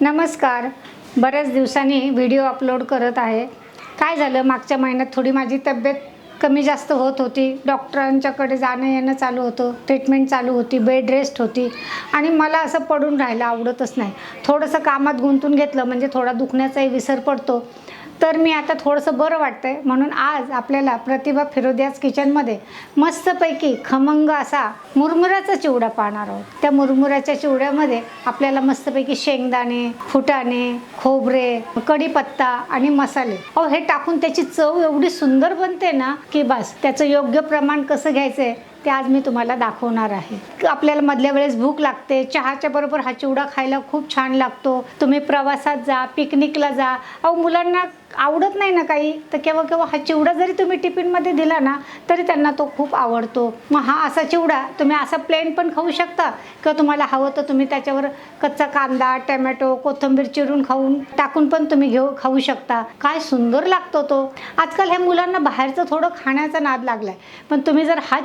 नमस्कार. बऱ्याच दिवसांनी व्हिडिओ अपलोड करत आहे. काय झालं? मागच्या महिन्यात थोडी माझी तब्येत कमी जास्त होत होती. डॉक्टरांच्याकडे जाणं येणं चालू होतं. ट्रीटमेंट चालू होती. बेड रेस्ट होती. आणि मला असं पडून राहायला आवडतच नाही. थोडंसं कामात गुंतून घेतलं म्हणजे थोडा दुखण्याचाही विसर पडतो. तर मी आता थोडंसं बरं वाटतं आहे म्हणून आज आपल्याला प्रतिभा फिरोदियाज किचनमध्ये मस्तपैकी खमंग असा मुरमुऱ्याचा चिवडा पाहणार आहोत. त्या मुरमुराच्या चिवड्यामध्ये आपल्याला मस्तपैकी शेंगदाणे फुटाणे खोबरे कढीपत्ता आणि मसाले. अहो हे टाकून त्याची चव एवढी सुंदर बनते ना की बस त्याचं योग्य प्रमाण कसं घ्यायचं आहे ते आज मी तुम्हाला दाखवणार आहे. आपल्याला मधल्या वेळेस भूक लागते चहाच्या बरोबर हा चिवडा खायला खूप छान लागतो. तुम्ही प्रवासात जा पिकनिकला जा. अहो मुलांना आवडत नाही ना काही? तर केव्हा केव्हा हा चिवडा जरी तुम्ही टिफिनमध्ये दिला ना तरी त्यांना तो खूप आवडतो. मग हा असा चिवडा तुम्ही असा प्लेन पण खाऊ शकता. किंवा तुम्हाला हवं तर तुम्ही त्याच्यावर कच्चा कांदा टमॅटो कोथिंबीर चिरून खाऊन टाकून पण तुम्ही घेऊ खाऊ शकता. काय सुंदर लागतो तो. आजकाल ह्या मुलांना बाहेरचं थोडं खाण्याचा नाद लागलाय. पण तुम्ही जर हा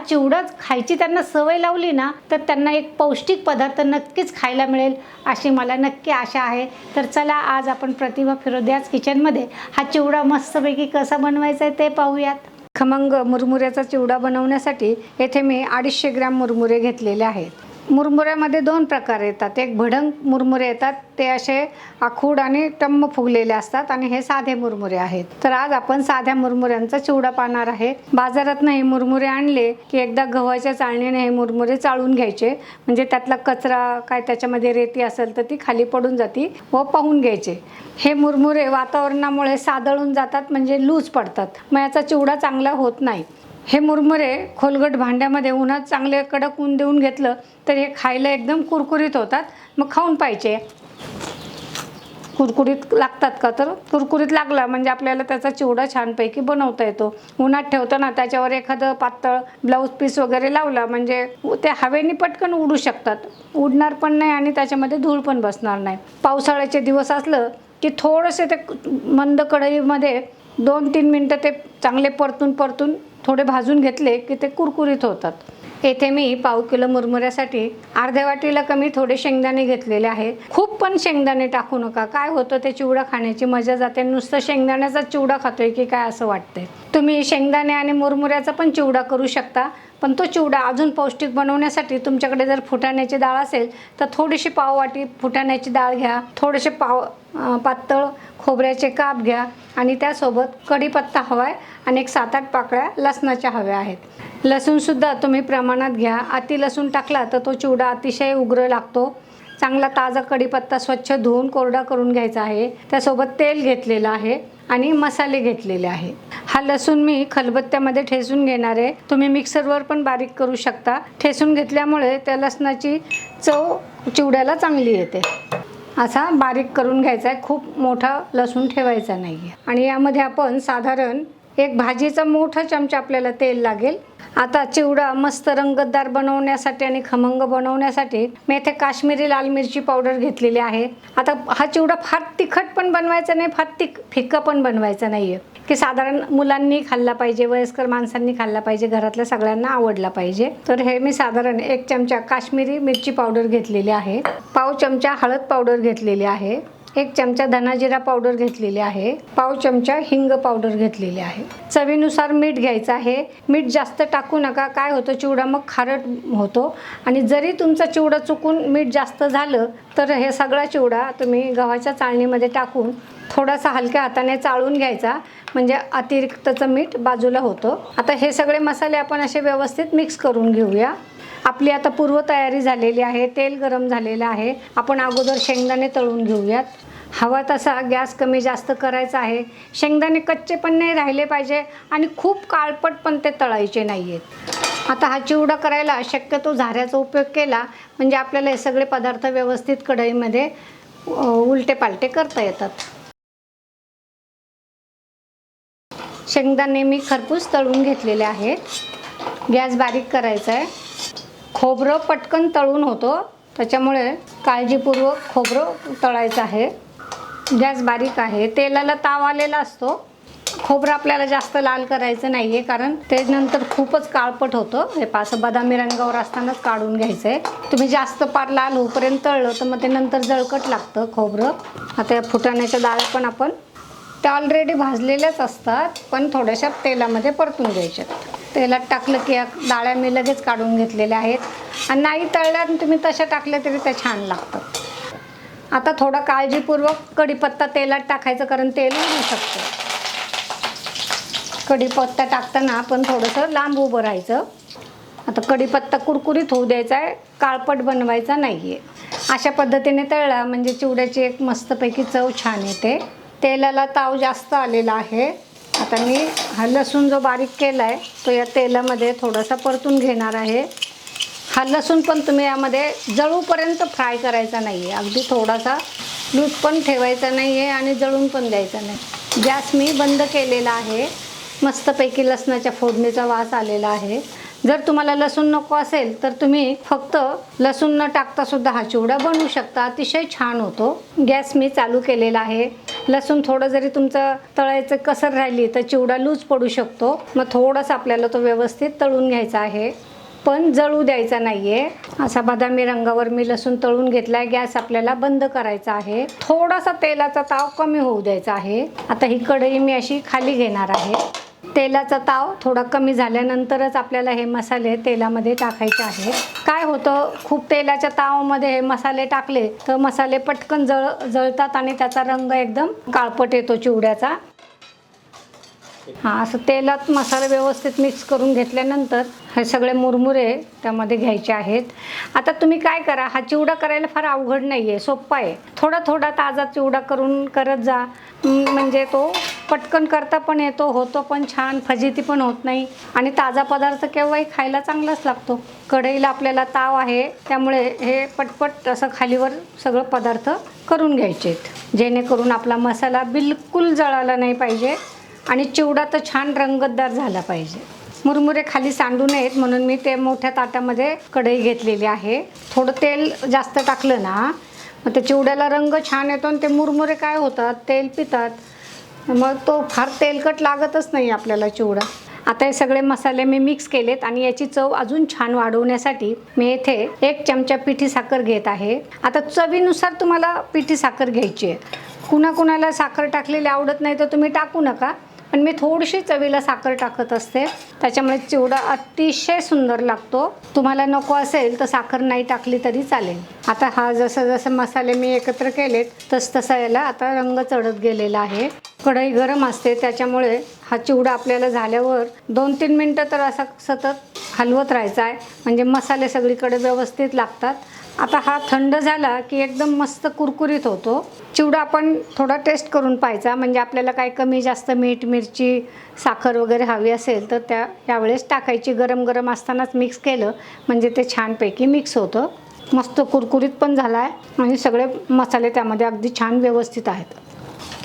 खायची त्यांना सवय लावली ना तर त्यांना एक पौष्टिक पदार्थ नक्कीच खायला मिळेल अशी मला नक्की आशा आहे. तर चला आज आपण प्रतिभा फिरोद्याच किचनमध्ये हा चिवडा मस्तपैकी कसा बनवायचा आहे ते पाहूयात. खमंग मुरमुऱ्याचा चिवडा बनवण्यासाठी येथे मी अडीचशे ग्रॅम मुरमुरे घेतलेले आहेत. मुरमुऱ्यामध्ये दोन प्रकार येतात. एक भडंग मुरमुरे येतात ते असे आखूड आणि टम्म फुगलेले असतात आणि हे साधे मुरमुरे आहेत. तर आज आपण साध्या मुरमुऱ्यांचा चिवडा पाहणार आहे. बाजारात नाही मुरमुरे आणले की एकदा गव्हाच्या चाळणीने हे मुरमुरे चाळून घ्यायचे. म्हणजे त्यातला कचरा काय त्याच्यामध्ये रेती असेल तर ती खाली पडून जाती व पाहून घ्यायचे. हे मुरमुरे वातावरणामुळे सादळून जातात म्हणजे लूज पडतात. मग याचा चिवडा चांगला होत नाही. हे मुरमुरे खोलगट भांड्यामध्ये उन्हात चांगले कडक ऊन देऊन घेतलं तर हे खायला एकदम कुरकुरीत होतात. मग खाऊन पाहिजे. कुरकुरीत लागतात का? तर कुरकुरीत लागला म्हणजे आपल्याला त्याचा चिवडा छानपैकी बनवता येतो. उन्हात ठेवताना त्याच्यावर एखादं पातळ ब्लाऊज पीस वगैरे लावला म्हणजे ते हवेने पटकन उडू शकतात. उडणार पण नाही आणि त्याच्यामध्ये धूळ पण बसणार नाही. पावसाळ्याचे दिवस असलं की थोडंसे ते मंद कढईमध्ये दोन तीन मिनटं ते चांगले परतून परतून थोडे भाजून घेतले की ते कुरकुरीत होतात. येथे मी पाव किलो मुरमुऱ्यासाठी अर्ध्या वाटीला कमी थोडे शेंगदाणे घेतलेले आहे. खूप पण शेंगदाणे टाकू नका. काय होतं ते चिवडा खाण्याची मजा जाते. नुसतं शेंगदाण्याचा चिवडा खातोय की काय असं वाटतंय? तुम्ही शेंगदाणे आणि मुरमुऱ्याचा पण चिवडा करू शकता. पण तो चिवडा अजून पौष्टिक बनवण्यासाठी तुमच्याकडे जर फुटाण्याची डाळ असेल तर थोडीशी पाववाटी फुटाण्याची डाळ घ्या थोडेसे पाव पातळ खोबऱ्याचे काप घ्या आणि त्यासोबत कढीपत्ता हवा आहे आणि एक सात आठ पाकळ्या लसणाच्या हव्या आहेत. लसूणसुद्धा तुम्ही प्रमाणात घ्या. अति लसूण टाकला तर तो चिवडा अतिशय उग्र लागतो. चांगला ताजा कढीपत्ता स्वच्छ धुवून कोरडा करून घ्यायचा आहे. त्यासोबत तेल घेतलेलं आहे आणि मसाले घेतलेले आहे. हा लसूण मी खलबत्त्यामध्ये ठेसून घेणार आहे. तुम्ही मिक्सरवर पण बारीक करू शकता. ठेसून घेतल्यामुळे त्या लसणाची चव चिवड्याला चांगली येते. असा बारीक करून घ्यायचा आहे. खूप मोठा लसूण ठेवायचा नाही आहे आणि यामध्ये आपण साधारण एक भाजीचा मोठा चमचा आपल्याला तेल लागेल. आता चिवडा मस्त रंगतदार बनवण्यासाठी आणि खमंग बनवण्यासाठी मी इथे काश्मीरी लाल मिरची पावडर घेतलेली आहे. आता हा चिवडा फार तिखट पण बनवायचा नाही फार तिख फिक्का पण बनवायचा नाही आहे की साधारण मुलांनी खाल्ला पाहिजे वयस्कर माणसांनी खाल्ला पाहिजे घरातल्या सगळ्यांना आवडला पाहिजे. तर हे मी साधारण एक चमचा काश्मीरी मिरची पावडर घेतलेली आहे. पाव चमचा हळद पावडर घेतलेली आहे. एक चमचा धनाजिरा पावडर घेतलेली आहे. पाव चमचा हिंग पावडर घेतलेली आहे. चवीनुसार मीठ घ्यायचं आहे. मीठ जास्त टाकू नका. काय होतं? चिवडा मग खारट होतो. आणि जरी तुमचा चिवडा चुकून मीठ जास्त झालं तर हे सगळा चिवडा तुम्ही गव्हाच्या चाळणीमध्ये टाकून थोडासा हलक्या हाताने चाळून घ्यायचा. म्हणजे अतिरिक्तचं मीठ बाजूला होतं. आता हे सगळे मसाले आपण असे व्यवस्थित मिक्स करून घेऊया. आपली आता पूर्वतयारी झालेली आहे तेल गरम झालेलं आहे. आपण अगोदर शेंगदाणे तळून घेऊयात. हवा तसा गॅस कमी जास्त करायचा आहे. शेंगदाणे कच्चे पण नाही राहिले पाहिजे आणि खूप काळपट पण ते तळायचे नाही आहेत आता हा चिवडा करायला शक्यतो झाऱ्याचा उपयोग केला म्हणजे आपल्याला हे सगळे पदार्थ व्यवस्थित कढईमध्ये उलटे पालटे करता येतात. शेंगदाणे मी खरपूस तळून घेतलेले आहेत. गॅस बारीक करायचा आहे. खोबरं पटकन तळून होतं. त्याच्यामुळे काळजीपूर्वक खोबरं तळायचं आहे. गॅस बारीक आहे. तेलाला ताव आलेला असतो. खोबरं आपल्याला जास्त लाल करायचं नाही आहे कारण ते नंतर खूपच काळपट होतं. हे पा असं बदामी रंगावर असतानाच काढून घ्यायचं आहे तुम्ही जास्त पार लाल होईपर्यंत तळलं तर मग ते नंतर जळकट लागतं खोबरं. आता या फुटाण्याच्या डाळ्या पण आपण त्या ऑलरेडी भाजलेल्याच असतात पण थोड्याशा तेलामध्ये परतून घ्यायच्यात. तेलात टाकलं की डाळ्या मी लगेच काढून घेतलेल्या आहेत. आणि नाही तळल्या तुम्ही तशा टाकल्या तरी त्या छान लागतात. आता थोडं काळजीपूर्वक कढीपत्ता तेलात टाकायचं कारण तेल उडू शकतं. कढीपत्ता टाकताना आपण थोडंसं लांब उभं राहायचं. आता कढीपत्ता कुरकुरीत होऊ द्यायचा आहे काळपट बनवायचा नाही आहे अशा पद्धतीने तळला म्हणजे चिवड्याची एक मस्तपैकी चव छान येते. तेलाला ताव जास्त आलेला आहे. आता मी हा लसूण जो बारीक केला आहे तो या तेलामध्ये थोडासा परतून घेणार आहे. हा लसूण पण तुम्ही यामध्ये जळूपर्यंत फ्राय करायचा नाही आहे अगदी थोडासा लूट पण ठेवायचा नाही आहे आणि जळून पण द्यायचा नाही. गॅस मी बंद केलेला आहे. मस्तपैकी लसणाच्या फोडणीचा वास आलेला आहे. जर तुम्हाला लसूण नको असेल तर तुम्ही फक्त लसूण न टाकता सुद्धा हा चिवडा बनवू शकता. अतिशय छान होतो. गॅस मी चालू केलेला आहे. लसूण थोडं जरी तुमचं तळायचं कसर राहिली तर चिवडा लूज पडू शकतो. मग थोडंसं आपल्याला तो व्यवस्थित तळून घ्यायचा आहे. पण जळू द्यायचा नाही आहे असा बदामी रंगावर मी लसूण तळून घेतलाय. गॅस आपल्याला बंद करायचा आहे. थोडासा तेलाचा ताव कमी होऊ द्यायचा आहे. आता ही कढई मी अशी खाली घेणार आहे. तेलाचा ताव थोडा कमी झाल्यानंतरच आपल्याला हे मसाले तेलामध्ये टाकायचे आहेत. काय होतं खूप तेलाच्या तावामध्ये हे मसाले टाकले तर मसाले पटकन जळ जळतात आणि त्याचा रंग एकदम काळपट येतो चिवड्याचा. हां असं तेलात मसाला व्यवस्थित मिक्स करून घेतल्यानंतर हे सगळे मुरमुरे त्यामध्ये घ्यायचे आहेत. आता तुम्ही काय करा हा चिवडा करायला फार अवघड नाही आहे सोप्पा आहे. थोडा थोडा ताजा चिवडा करून करत जा. म्हणजे तो पटकन करता पण येतो होतो पण छान फजिती पण होत नाही. आणि ताजा पदार्थ केव्हाही खायला चांगलाच लागतो. कढईला आपल्याला ताव आहे त्यामुळे हे पटपट असं खालीवर सगळं पदार्थ करून घ्यायचे आहेत. जेणेकरून आपला मसाला बिलकुल जळाला नाही पाहिजे आणि चिवडा तर छान रंगतदार झाला पाहिजे. मुरमुरे खाली सांडू नयेत म्हणून मी ते मोठ्या ताटामध्ये कढई घेतलेली आहे. थोडं तेल जास्त टाकलं ना मग ते चिवड्याला रंग छान येतो आणि ते मुरमुरे काय होतात तेल पितात. मग तो फार तेलकट लागतच नाही आपल्याला चिवडा. आता हे सगळे मसाले मी मिक्स केलेत आणि याची चव अजून छान वाढवण्यासाठी मी येथे एक चमचा पिठी साखर घेत आहे. आता चवीनुसार तुम्हाला पिठी साखर घ्यायची आहे. कुणाकुणाला साखर टाकलेली आवडत नाही तर तुम्ही टाकू नका. पण मी थोडीशी चवीला साखर टाकत असते. त्याच्यामुळे चिवडा अतिशय सुंदर लागतो. तुम्हाला नको असेल तर साखर नाही टाकली तरी चालेल. आता हा जसं जसं मसाले मी एकत्र केलेत तस तसा याला आता रंग चढत गेलेला आहे. कढई गरम असते त्याच्यामुळे हा चिवडा आपल्याला झाल्यावर दोन तीन मिनटं तर असा सतत हलवत राहायचा आहे. म्हणजे मसाले सगळीकडे व्यवस्थित लागतात. आता हा थंड झाला की एकदम मस्त कुरकुरीत होतो. चिवडा आपण थोडा टेस्ट करून पाहायचा. म्हणजे आपल्याला काय कमी जास्त मीठ मिरची साखर वगैरे हवी असेल तर त्या यावेळेस टाकायची. गरम गरम असतानाच मिक्स केलं. म्हणजे ते छानपैकी मिक्स होतं. मस्त कुरकुरीत पण झाला आहे आणि सगळे मसाले त्यामध्ये अगदी छान व्यवस्थित आहेत.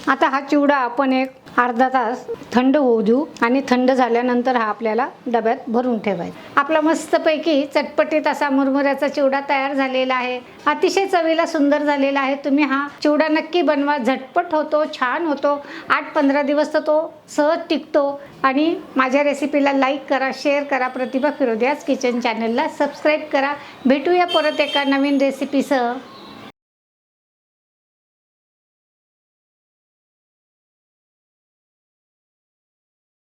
आता हा चिवडा आपण एक अर्धा तास थंड होऊ देऊ आणि थंड झाल्यानंतर हा आपल्याला डब्यात भरून ठेवायचा. आपला मस्तपैकी चटपटीत असा मुरमुऱ्याचा चिवडा तयार झालेला आहे. अतिशय चवीला सुंदर झालेला आहे. तुम्ही हा चिवडा नक्की बनवा. झटपट होतो छान होतो. आठ पंधरा दिवस तर तो सहज टिकतो. आणि माझ्या रेसिपीला लाईक करा शेअर करा प्रतिभा फिरोद्याच किचन चॅनलला सबस्क्राईब करा. भेटूया परत एका नवीन रेसिपीसह.